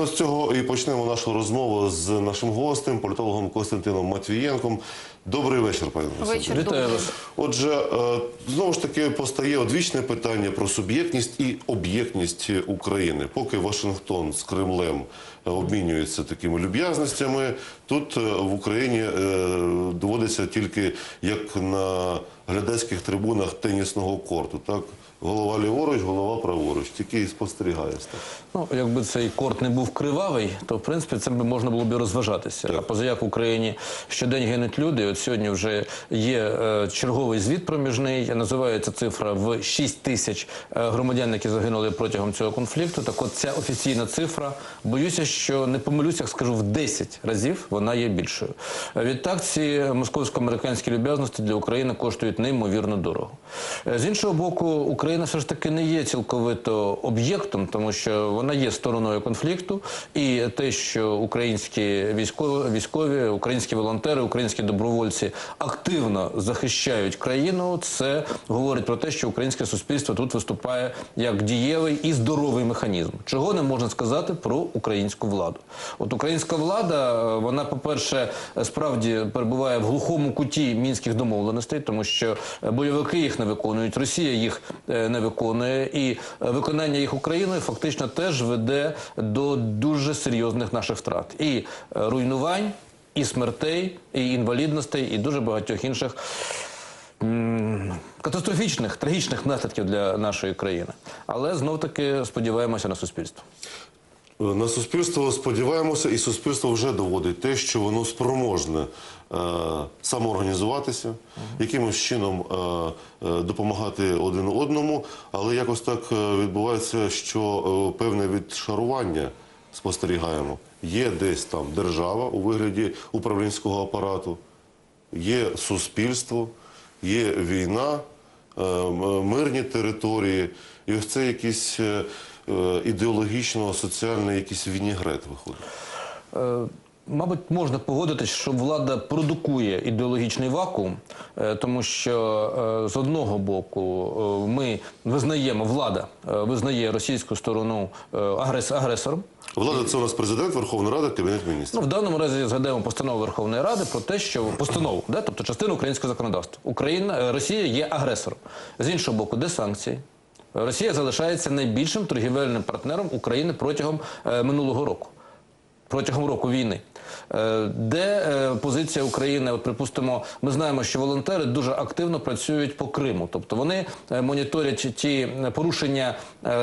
Ну, з цього і почнемо нашу розмову з нашим гостем, політологом Костянтином Матвієнком. Добрий вечір, пане. Вечір Вітаю вас. Отже, е, знову ж таки постає одвічне питання про суб'єктність і об'єктність України. Поки Вашингтон з Кремлем е, обмінюється такими люб'язностями, тут е, в Україні доводиться тільки як на глядацьких трибунах тенісного корту. Так, голова ліворуч, голова праворуч. Тільки і спостерігає. Ну, якби цей корт не був кривавий, то в принципі цим би можна було б і розважатися. А позаяк в Україні щодень гинуть люди. От сьогодні вже є е, черговий звіт проміжний. Називається цифра в 6 тисяч е, громадян, які загинули протягом цього конфлікту. Так, от ця офіційна цифра. Боюся, що не помилюся, як скажу в 10 разів вона є більшою. Е, Відтак ці московсько-американські люб'язності для України коштують неймовірно дорого. Е, З іншого боку, Україна все ж таки не є цілковито об'єктом, тому що вона є стороною конфлікту, і те, що українські військові, військові, українські волонтери, українські добровольці активно захищають країну, це говорить про те, що українське суспільство тут виступає як дієвий і здоровий механізм. Чого не можна сказати про українську владу? От українська влада, вона, по-перше, справді перебуває в глухому куті мінських домовленостей, тому що бойовики їх не виконують, Росія їх е, не виконує, і е, виконання їх Україною фактично теж веде до дуже серйозних наших втрат і е, руйнувань, і смертей, і інвалідностей, і дуже багатьох інших катастрофічних, трагічних наслідків для нашої країни. Але знов таки сподіваємося на суспільство. На суспільство сподіваємося, і суспільство вже доводить те, що воно спроможне е, самоорганізуватися, якимось чином е, е, допомагати один одному, але якось так е, відбувається, що е, певне відшарування спостерігаємо. Є десь там держава у вигляді управлінського апарату, є суспільство, є війна, е, мирні території, і ось це якийсь е, е, ідеологічно соціальний якийсь вінігрет виходить. Е, Мабуть, можна погодитись, що влада продукує ідеологічний вакуум, е, тому що е, з одного боку е, ми визнаємо, влада е, визнає російську сторону е, агрес- агресором. Влада це у нас президент, Верховна Рада, Кабінет міністрів. Ну, в даному разі згадаємо постанову Верховної Ради про те, що постанову, да, тобто частину українського законодавства. Україна, е, Росія є агресором. З іншого боку, де санкції? Росія залишається найбільшим торгівельним партнером України протягом е, минулого року. Протягом року війни, Е, де е, позиція України? От припустимо, ми знаємо, що волонтери дуже активно працюють по Криму, тобто вони моніторять ті порушення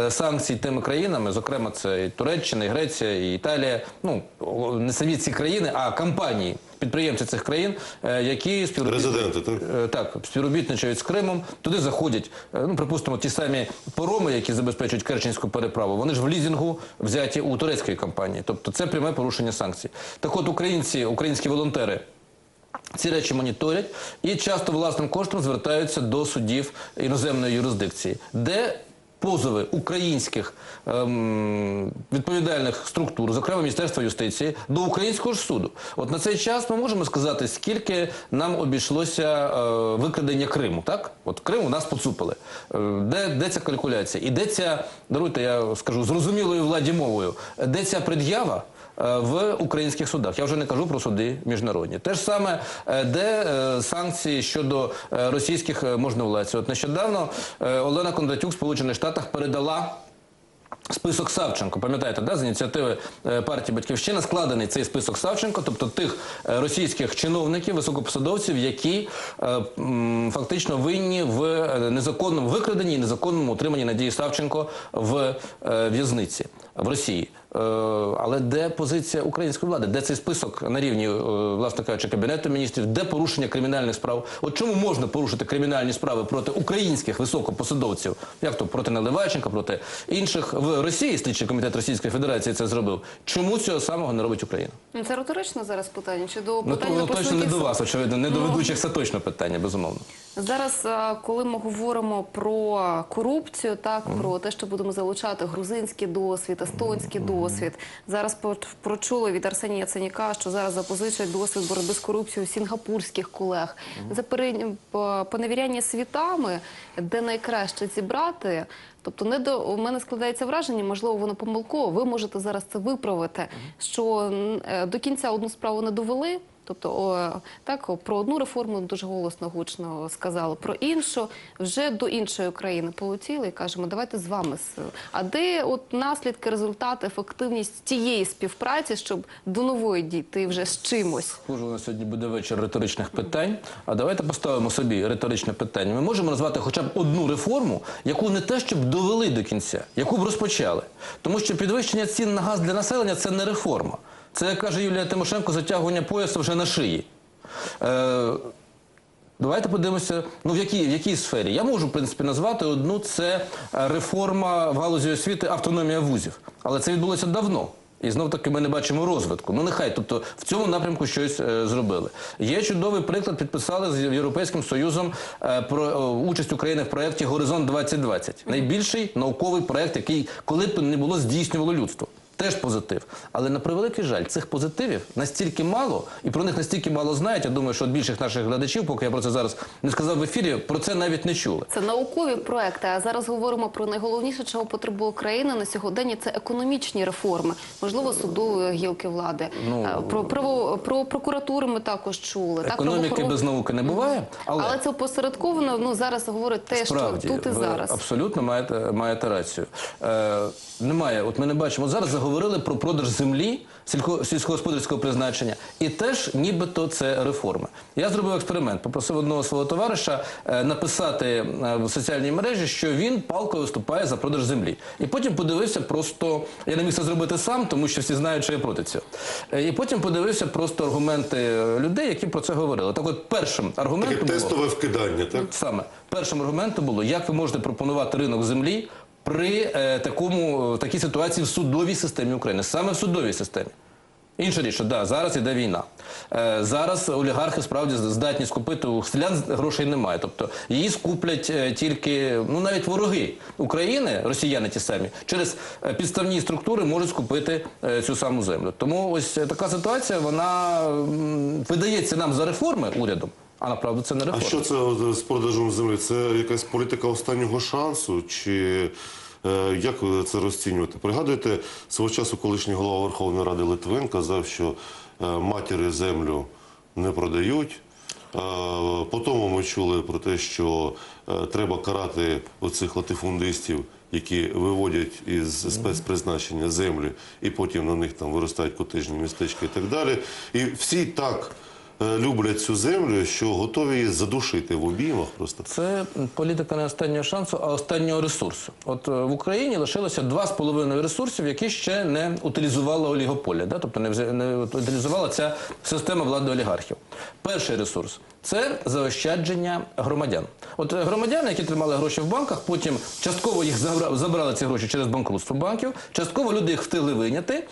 санкцій тими країнами, зокрема, це і Туреччина, і Греція, і Італія. Ну не самі ці країни, а компанії, підприємці цих країн, е, які співробітничають так? Е, так, співробітничають з Кримом, туди заходять, е, ну, припустимо, ті самі пороми, які забезпечують Керченську переправу, вони ж в лізінгу взяті у турецької компанії. Тобто це пряме порушення санкцій. Так от українці, українські волонтери. Ці речі моніторять і часто власним коштом звертаються до судів іноземної юрисдикції, де позови українських ем, відповідальних структур, зокрема Міністерства юстиції, до українського ж суду. От на цей час ми можемо сказати, скільки нам обійшлося е, викрадення Криму. Так, от Крим у нас поцупили. Е, де, де ця калькуляція? І де ця, даруйте, я скажу зрозумілою владі мовою, де ця пред'ява? е, в українських судах. Я вже не кажу про суди міжнародні. Те ж саме, е, де е, санкції щодо російських можновладців. От нещодавно Олена Кондратюк Сполучених Штатах передала. Список Савченко, пам'ятаєте, да, з ініціативи е, партії Батьківщина складений цей список Савченко, тобто тих е, російських чиновників, високопосадовців, які е, м, фактично винні в незаконному викраденні і незаконному утриманні Надії Савченко в в'язниці в Росії. Е, але де позиція української влади? Де цей список на рівні, е, власне кажучи, кабінету міністрів, де порушення кримінальних справ? От чому можна порушити кримінальні справи проти українських високопосадовців, як то проти Наливайченка, проти інших в Росії? Слідчий комітет Російської Федерації це зробив. Чому цього самого не робить Україна? Ну, Це риторичне зараз питання. Чи до Ну то по точно суті не до вас, очевидно, не до Ну, ведучих це точно питання, безумовно. Зараз, е, коли ми говоримо про корупцію, так про те, що будемо залучати грузинський досвід, естонський досвід. Зараз прочули від Арсенія Яценіка, що зараз запозичують досвід боротьби з корупцією сінгапурських колег. За поневіряння світами, де найкраще зібрати. Тобто, не до у мене складається враження, можливо, воно помилково. Ви можете зараз це виправити. Що е, до кінця одну справу не довели. Тобто, о, так про одну реформу дуже голосно гучно сказали, про іншу вже до іншої країни полетіли і кажемо, давайте з вами. А де от наслідки, результати, ефективність тієї співпраці, щоб до нової дійти вже з чимось? Схоже, у нас сьогодні буде вечір риторичних питань. А давайте поставимо собі риторичне питання. Ми можемо назвати хоча б одну реформу, яку не те, щоб довели до кінця, яку б розпочали. Тому що підвищення цін на газ для населення це не реформа. Це, каже Юлія Тимошенко, затягування пояса вже на шиї. Е, Давайте подивимося, ну в якій, в якій сфері. Я можу, в принципі, назвати одну це реформа в галузі освіти, автономія вузів. Але це відбулося давно. І знов таки ми не бачимо розвитку. Ну нехай, тобто в цьому напрямку щось е, зробили. Є чудовий приклад, підписали з Європейським Союзом е, про е, участь України в проєкті Горизонт 2020. Найбільший науковий проєкт, який коли б не було здійснювало людство. Теж позитив. Але на превеликий жаль, цих позитивів настільки мало, і про них настільки мало знають. Я думаю, що від більших наших глядачів, поки я про це зараз не сказав в ефірі, про це навіть не чули. Це наукові проекти. А зараз говоримо про найголовніше, чого потребує країна на сьогодення. Це економічні реформи, можливо, судової гілки влади. Ну, Е, про, про, про прокуратури ми також чули. так, Економіки правоохорон- без науки не буває, але, Але це опосередковано. Ну зараз говорить те, Справді, що тут і ви зараз. абсолютно маєте, маєте рацію. Е, немає, от ми не бачимо. Зараз заговорили про продаж землі сільськогосподарського призначення, і теж нібито це реформи. Я зробив експеримент, попросив одного свого товариша е, написати е, в соціальній мережі, що він палко виступає за продаж землі. І потім подивився просто, я не міг це зробити сам, тому що всі знають, що я проти цього. Е, і потім подивився просто аргументи людей, які про це говорили. Так от першим аргументом Таке було... тестове вкидання, так? Саме першим аргументом було, як ви можете пропонувати ринок землі при е, такому е, такій ситуації в судовій системі України, саме в судовій системі. Інша річ, що да, зараз іде війна. Е, зараз олігархи справді здатні скупити у селян грошей немає. Тобто її скуплять е, тільки ну навіть вороги України, росіяни ті самі, через е, підставні структури можуть скупити е, цю саму землю. Тому ось е, така ситуація, вона м, видається нам за реформи урядом, а направду це не А що це з продажем землі? Це якась політика останнього шансу? Чи е, як це розцінюєте? Пригадуєте, свого часу колишній голова Верховної Ради Литвин казав, що е, матері землю не продають. Е, По тому ми чули про те, що треба карати оцих латифундистів, які виводять із спецпризначення землі, і потім на них там виростають котежні містечки і так далі. І всі так люблять цю землю, що готові її задушити в обіймах просто. Це політика не останнього шансу, а останнього ресурсу. От е, в Україні лишилося два з половиною ресурсів, які ще не утилізувала олігополя, да? тобто не, не утилізувала ця система влади олігархів. Перший ресурс це заощадження громадян. От е, громадяни, які тримали гроші в банках, потім частково їх забра- забрали ці гроші через банкрутство банків, частково люди їх встигли виняти,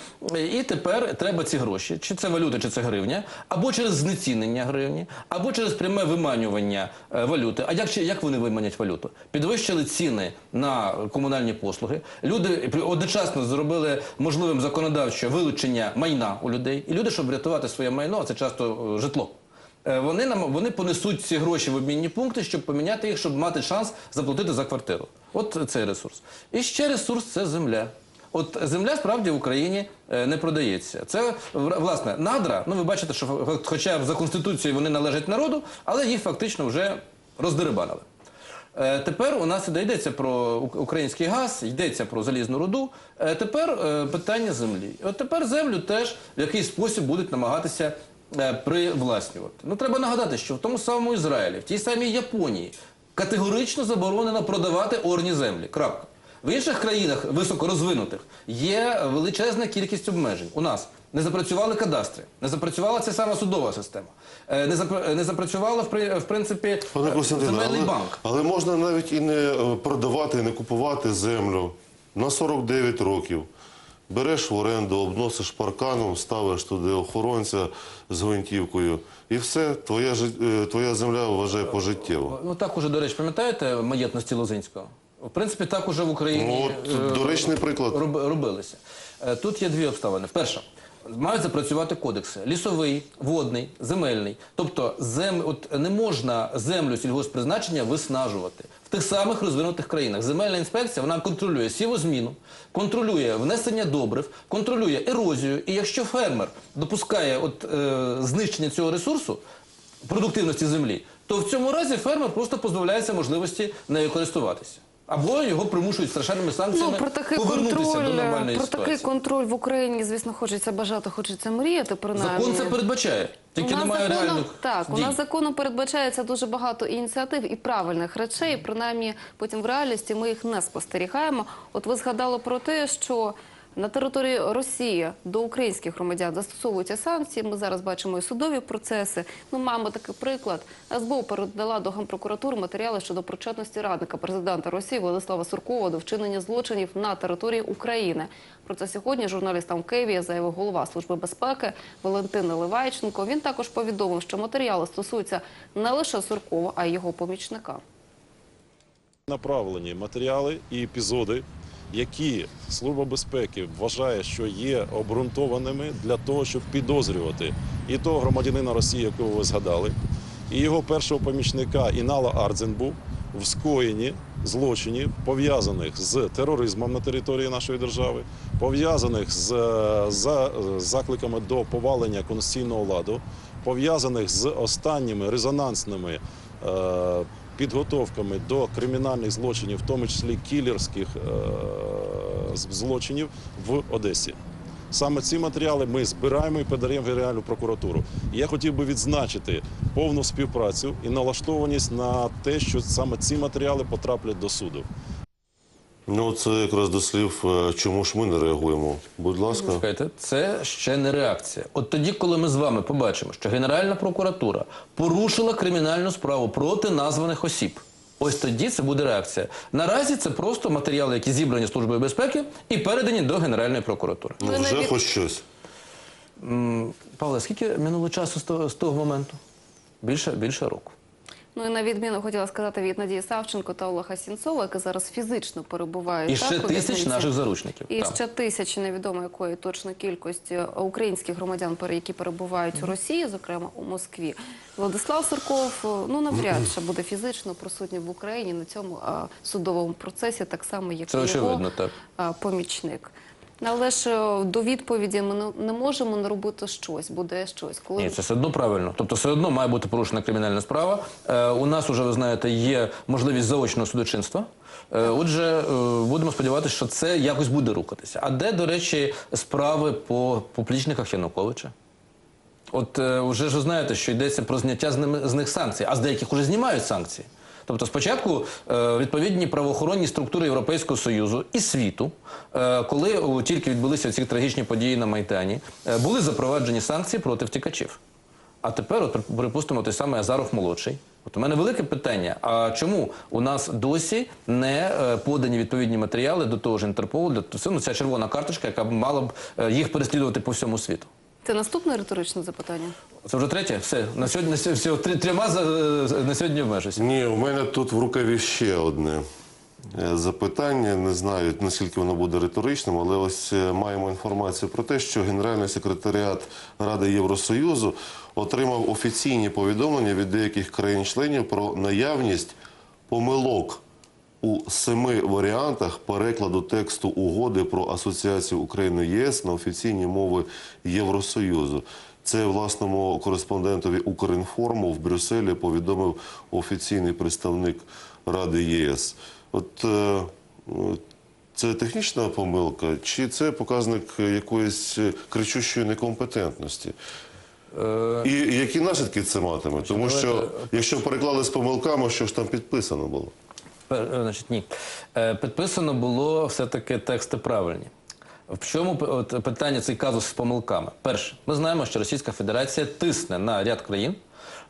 і тепер треба ці гроші, чи це валюта, чи це гривня, або через знецінення гривні, або через пряме виманювання е, валюти. А як, як вони виманять валюту? Підвищили ціни на комунальні послуги. Люди одночасно зробили можливим законодавчо вилучення майна у людей. І люди, щоб врятувати своє майно, а це часто е, житло. Е, Вони нам вони понесуть ці гроші в обмінні пункти, щоб поміняти їх, щоб мати шанс заплатити за квартиру. От цей ресурс. І ще ресурс це земля. От земля справді в Україні е, не продається. Це власне надра. Ну ви бачите, що хоча за конституцією вони належать народу, але їх фактично вже роздерибанили. Е, Тепер у нас йдеться про український газ, йдеться про залізну руду. Тепер питання землі. От тепер землю теж в якийсь спосіб будуть намагатися привласнювати. Ну треба нагадати, що в тому самому Ізраїлі, в тій самій Японії категорично заборонено продавати орні землі. Крапка. В інших країнах високорозвинутих є величезна кількість обмежень. У нас не запрацювали кадастри, не запрацювала ця сама судова система, е, не запра- не запрацювала в при- в принципі е, земельний банк. але можна навіть і не е, продавати, і не купувати землю на 49 років. Береш в оренду, обносиш парканом, ставиш туди охоронця з гвинтівкою, і все, твоя, е, твоя земля вважає пожиттєво. Ну так уже, до речі, пам'ятаєте маєтності Лозинського? В принципі, так уже в Україні Ну, от е, доречний приклад. роб- робилися. Е, Тут є дві обставини. Перша. Мають запрацювати кодекси: лісовий, водний, земельний. Тобто, зем... от не можна землю сільгоспризначення виснажувати. Тих самих розвинутих країнах. Земельна інспекція вона контролює сівозміну, контролює внесення добрив, контролює ерозію. І якщо фермер допускає от, е, знищення цього ресурсу, продуктивності землі, то в цьому разі фермер просто позбавляється можливості нею користуватися. Або його примушують страшенними санкціями Ну, про такий повернутися контроль, до нормальної про ситуації. такий контроль в Україні, звісно, хочеться бажати, хочеться мріяти, принаймні. Закон це передбачає, тільки у нас немає закону, реальних так. У нас законом передбачається дуже багато ініціатив і правильних речей. Принаймні, потім в реальності ми їх не спостерігаємо. От ви згадали про те, що на території Росії до українських громадян застосовуються санкції. Ми зараз бачимо і судові процеси. Ми маємо такий приклад. СБУ передала до Генпрокуратури матеріали щодо причетності радника президента Росії Владислава Суркова до вчинення злочинів на території України. Про це сьогодні журналістам Києві заявив голова служби безпеки Валентин Наливайченко. Він також повідомив, що матеріали стосуються не лише Суркова, а й його помічника. направлені матеріали і епізоди, які Служба безпеки вважає, що є обґрунтованими для того, щоб підозрювати і того громадянина Росії, якого ви згадали, і його першого помічника Інала Ардзенбу в скоєнні злочинів, пов'язаних з тероризмом на території нашої держави, пов'язаних з е, за- е, закликами до повалення конституційного ладу, пов'язаних з останніми резонансними е, підготовками до кримінальних злочинів, в тому числі кілерських е, злочинів в Одесі. Саме ці матеріали ми збираємо і подаємо в Генеральну прокуратуру. Я хотів би відзначити повну співпрацю і налаштованість на те, що саме ці матеріали потраплять до суду. Ну, це якраз до слів, е, чому ж ми не реагуємо. Будь ласка. Чекайте, це ще не реакція. От тоді, коли ми з вами побачимо, що Генеральна прокуратура порушила кримінальну справу проти названих осіб. Ось тоді це буде реакція. Наразі це просто матеріали, які зібрані службою безпеки і передані до Генеральної прокуратури. Ну, вже хоч щось. Павле, скільки минуло часу з того, з того моменту? Більше, більше року. Ну і на відміну хотіла сказати від Надії Савченко та Олега Сінцова, які зараз фізично перебувають. І ще тисяч наших заручників. І Так. ще тисячі невідомо якої точно кількості українських громадян, які перебувають у Росії, зокрема у Москві. Владислав Сурков ну навряд чи буде фізично присутній в Україні на цьому судовому процесі, так само як Це і його очевидно, так. помічник. Але ж е, до відповіді ми не- можемо не робити щось, буде щось. Коли Ні, це все одно правильно. Тобто, все одно має бути порушена кримінальна справа. Е, у нас вже, ви знаєте, є можливість заочного судочинства. Е, отже, е, будемо сподіватися, що це якось буде рухатися. А де, до речі, справи по поплічниках Януковича? От е, вже ж ви знаєте, що йдеться про зняття з, ними, з них санкцій, а з деяких вже знімають санкції. Тобто, спочатку е, відповідні правоохоронні структури Європейського Союзу і світу, е, коли тільки відбулися ці трагічні події на Майдані, е, були запроваджені санкції проти втікачів. А тепер, от, припустимо, той самий Азаров молодший. От у мене велике питання: а чому у нас досі не подані відповідні матеріали до того ж Інтерполу, для ну, ця червона карточка, яка мала б їх переслідувати по всьому світу? Це наступне риторичне запитання. Це вже третє? Все. На сьогодні на сьогодні- всього три, трьома за- на сьогодні обмежуся. Ні, у мене тут в рукаві ще одне е, запитання. Не знаю, наскільки воно буде риторичним, але ось е, маємо інформацію про те, що Генеральний секретаріат Ради Євросоюзу отримав офіційні повідомлення від деяких країн-членів про наявність помилок у семи варіантах перекладу тексту угоди про асоціацію України ЄС на офіційні мови Євросоюзу. Це власному кореспондентові Укрінформу в Брюсселі повідомив офіційний представник Ради ЄС. От е, е, це технічна помилка, чи це показник якоїсь е, кричущої некомпетентності? І які наслідки це матиме? Тому що якщо переклали з помилками, що ж там підписано було? Пер- е, Значить, ні. Е, Підписано було все-таки тексти правильні. В чому от, питання цей казус з помилками? Перше, ми знаємо, що Російська Федерація тисне на ряд країн,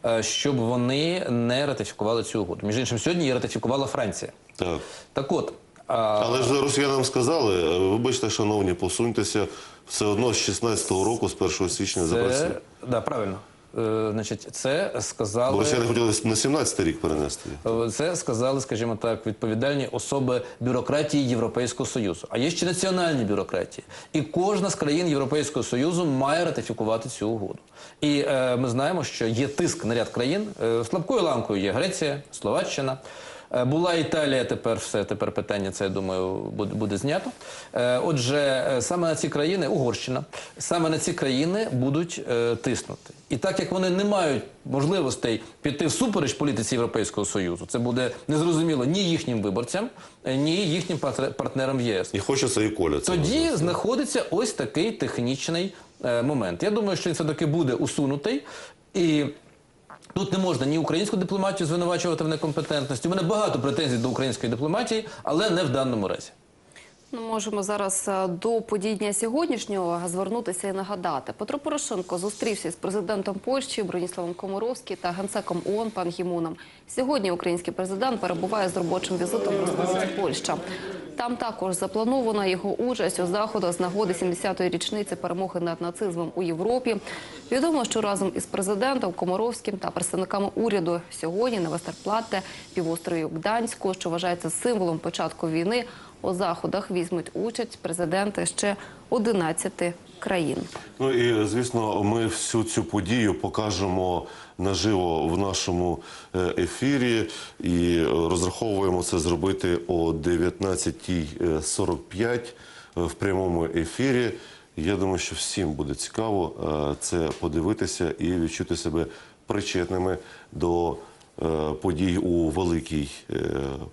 е, щоб вони не ратифікували цю угоду. Між іншим, сьогодні її ратифікувала Франція. Так. Так от, а, Але ж росіянам сказали, е, вибачте, шановні, посуньтеся все одно з 16-го року, з 1 січня запрацює. це, да, правильно. Е, Значить, це Бо сказали. росіяни хотіли на 17-й рік перенести. Е, Це сказали, скажімо так, відповідальні особи бюрократії Європейського Союзу. А є ще національні бюрократії. І кожна з країн Європейського Союзу має ратифікувати цю угоду. І е, ми знаємо, що є тиск на ряд країн. Е, слабкою ланкою є Греція, Словаччина. Е, Була Італія, тепер все, тепер питання це, я думаю, буде, буде знято. Е, Отже, е, саме на ці країни, Угорщина, саме на ці країни будуть тиснути. І так як вони не мають можливостей піти всупереч політиці Європейського Союзу, це буде незрозуміло ні їхнім виборцям, ні їхнім партнер- партнерам в єс. І хочеться і Коля. Тоді знаходиться ось такий технічний момент. Я думаю, що він все-таки буде усунутий. І тут не можна ні українську дипломатію звинувачувати в некомпетентності. У мене багато претензій до української дипломатії, але не в даному разі. Ну, можемо зараз е, до подій дня сьогоднішнього звернутися і нагадати. Петро Порошенко зустрівся з президентом Польщі Броніславом Комаровським та генсеком ООН Пан Гімуном. Сьогодні український президент перебуває з робочим візитом в столиці Польща. Там також запланована його участь у заходах з нагоди 70-ї річниці перемоги над нацизмом у Європі. Відомо, що разом із президентом Комаровським та представниками уряду сьогодні на Вестерплатте, півострові Гданську, що вважається символом початку війни, у заходах візьмуть участь президенти ще 11 країн. Ну і звісно, ми всю цю подію покажемо наживо в нашому е, ефірі і розраховуємо це зробити о 19.45 е, в прямому ефірі. Я думаю, що всім буде цікаво е, це подивитися і відчути себе причетними до подій у великій е,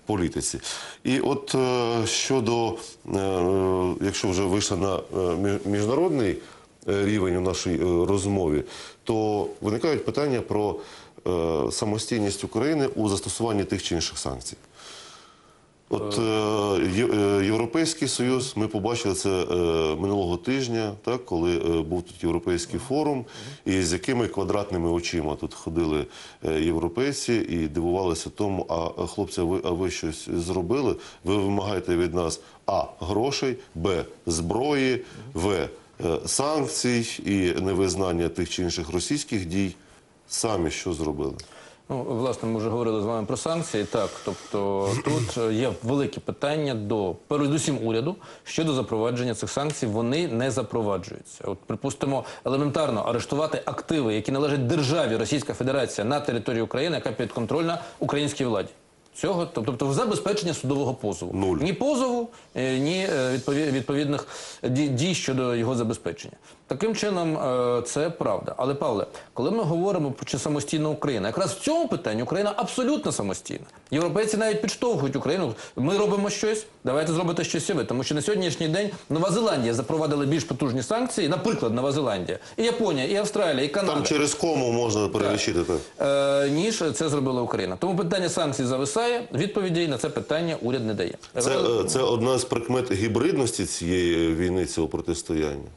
політиці. І от е, щодо, е, е, якщо вже вийшли на е, міжнародний е, рівень у нашій е, розмові, то виникають питання про е, самостійність України у застосуванні тих чи інших санкцій. От е, е, Європейський Союз, ми побачили це е, минулого тижня, так, коли е, був тут Європейський форум, і з якими квадратними очима тут ходили е, європейці і дивувалися тому, а хлопці, а ви, а ви щось зробили? Ви вимагаєте від нас А. Грошей, Б. Зброї, В. е, Санкцій і невизнання тих чи інших російських дій. Самі що зробили? Ну, власне, ми вже говорили з вами про санкції. Так, тобто тут е, є великі питання до передусім уряду щодо запровадження цих санкцій. Вони не запроваджуються. От, припустимо, елементарно арештувати активи, які належать державі Російська Федерація на території України, яка підконтрольна українській владі. Цього, тоб- тобто, забезпечення судового позову. Нуль. Ні позову, е, ні е, відпові- відповідних дій щодо його забезпечення. Таким чином, е, це правда. Але Павле, коли ми говоримо про чи самостійна Україна, якраз в цьому питанні Україна абсолютно самостійна. Європейці навіть підштовхують Україну. Ми робимо щось, давайте зробите щось і ви. Тому що на сьогоднішній день Нова Зеландія запровадила більш потужні санкції, наприклад, Нова Зеландія, і Японія, і Австралія, і Канада. Там через кому можна перелічити так. Е, ніж це зробила Україна. Тому питання санкцій зависає. Відповідей на це питання уряд не дає. Це, е, це одна з прикмет гібридності цієї війни, цього протистояння.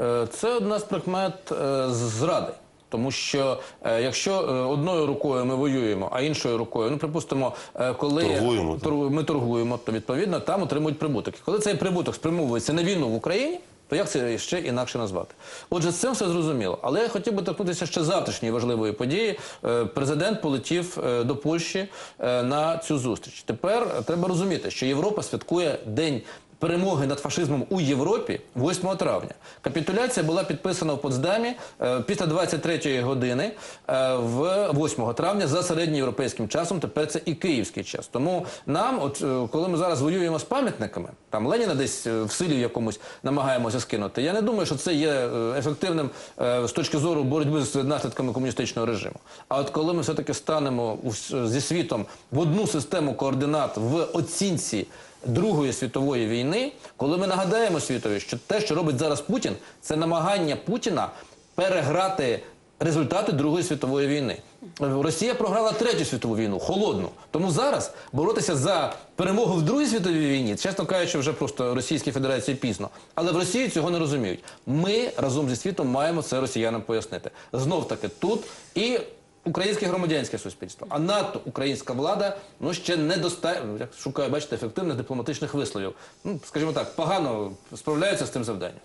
Е, Це одна з прикмет е, зради. Тому що е, якщо одною рукою ми воюємо, а іншою рукою, ну припустимо, е, коли Торгуємо, торгу- ми торгуємо, то відповідно там отримують прибуток. Коли цей прибуток спрямовується на війну в Україні, то як це ще інакше назвати? Отже, з цим все зрозуміло. Але я хотів би торкнутися ще завтрашньої важливої події. Е, Президент полетів е, до Польщі е, на цю зустріч. Тепер треба розуміти, що Європа святкує день. Перемоги над фашизмом у Європі 8 травня. Капітуляція була підписана в Потсдамі е, після 23-ї години е, в 8 травня за середньоєвропейським часом. Тепер це і київський час. Тому нам, от е, коли ми зараз воюємо з пам'ятниками, там Леніна десь в силі якомусь намагаємося скинути. Я не думаю, що це є ефективним з точки зору боротьби з наслідками комуністичного режиму. А от коли ми все-таки станемо у зі світом в одну систему координат в оцінці. Другої світової війни, коли ми нагадаємо світові, що те, що робить зараз Путін, це намагання Путіна переграти результати Другої світової війни. Росія програла третю світову війну, холодну. Тому зараз боротися за перемогу в Другій світовій війні, чесно кажучи, вже просто Російській Федерації пізно. Але в Росії цього не розуміють. Ми разом зі світом маємо це росіянам пояснити. Знов таки тут і українське громадянське суспільство, а надто українська влада ну ще не достатньо, як шукає, бачите, ефективних дипломатичних висловів. Ну, скажімо так, погано справляються з цим завданням.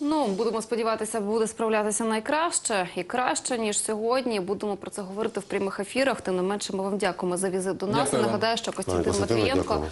Ну, будемо сподіватися, буде справлятися найкраще і краще, ніж сьогодні. Будемо про це говорити в прямих ефірах. Тим не менше, ми вам дякуємо за візит до нас. Дякую. Нагадаю, що Костянтин Матвієнко.